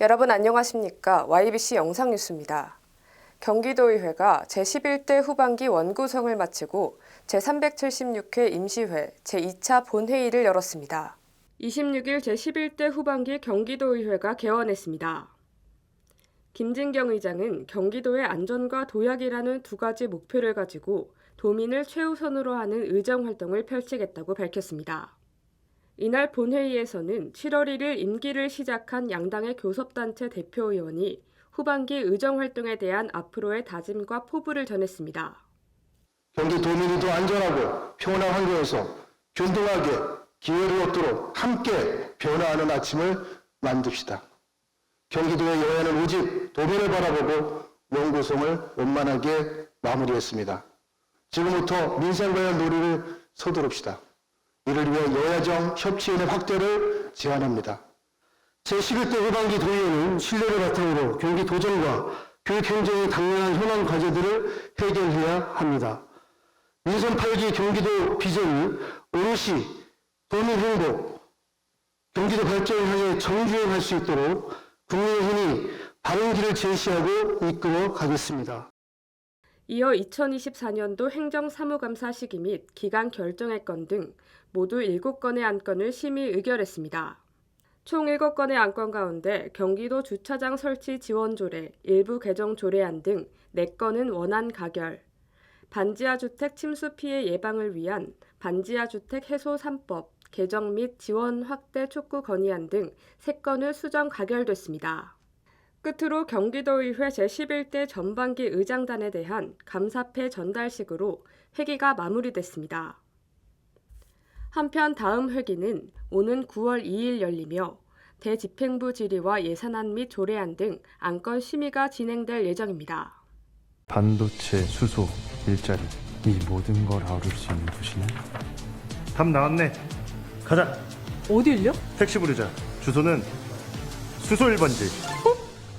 여러분 안녕하십니까? YBC 영상 뉴스입니다. 경기도의회가 제11대 후반기 원구성을 마치고 제376회 임시회 제2차 본회의를 열었습니다. 26일 제11대 후반기 경기도의회가 개원했습니다. 김진경 의장은 경기도의 안전과 도약이라는 두 가지 목표를 가지고 도민을 최우선으로 하는 의정 활동을 펼치겠다고 밝혔습니다. 이날 본회의에서는 7월 1일 임기를 시작한 양당의 교섭단체 대표의원이 후반기 의정 활동에 대한 앞으로의 다짐과 포부를 전했습니다. 경기 도민이 더 안전하고 평온한 환경에서 균등하게 기회를 얻도록 함께 변화하는 아침을 만듭시다. 경기도의 여야는 오직 도민을 바라보고 원구성을 원만하게 마무리했습니다. 지금부터 민생 관련 논의를 서두릅시다. 이를 위해 여야정 협치위원회 확대를 제안합니다. 제11대 후반기 도의회는 신뢰를 바탕으로 경기 도정과 교육 행정의 당면한 현안 과제들을 해결해야 합니다. 민선 8기 경기도 비전이 오롯이 도민 행복, 경기도 발전을 향해 정주행할 수 있도록 국민의 힘이 바른 길을 제시하고 이끌어 가겠습니다. 이어 2024년도 행정사무감사 시기 및 기간 결정의 건 등 모두 7건의 안건을 심의 의결했습니다. 총 7건의 안건 가운데 경기도 주차장 설치 지원 조례, 일부 개정 조례안 등 4건은 원안 가결, 반지하 주택 침수 피해 예방을 위한 반지하 주택 해소 3법 개정 및 지원 확대 촉구 건의안 등 3건을 수정 가결됐습니다. 끝으로 경기도의회 제11대 전반기 의장단에 대한 감사패 전달식으로 회기가 마무리됐습니다. 한편 다음 회기는 오는 9월 2일 열리며 대집행부 질의와 예산안 및 조례안 등 안건 심의가 진행될 예정입니다. 반도체, 수소, 일자리 이 모든 걸 아우를 수 있는 도시는 답 나왔네 가자 어딜요? 택시 부르자 주소는 수소 1번지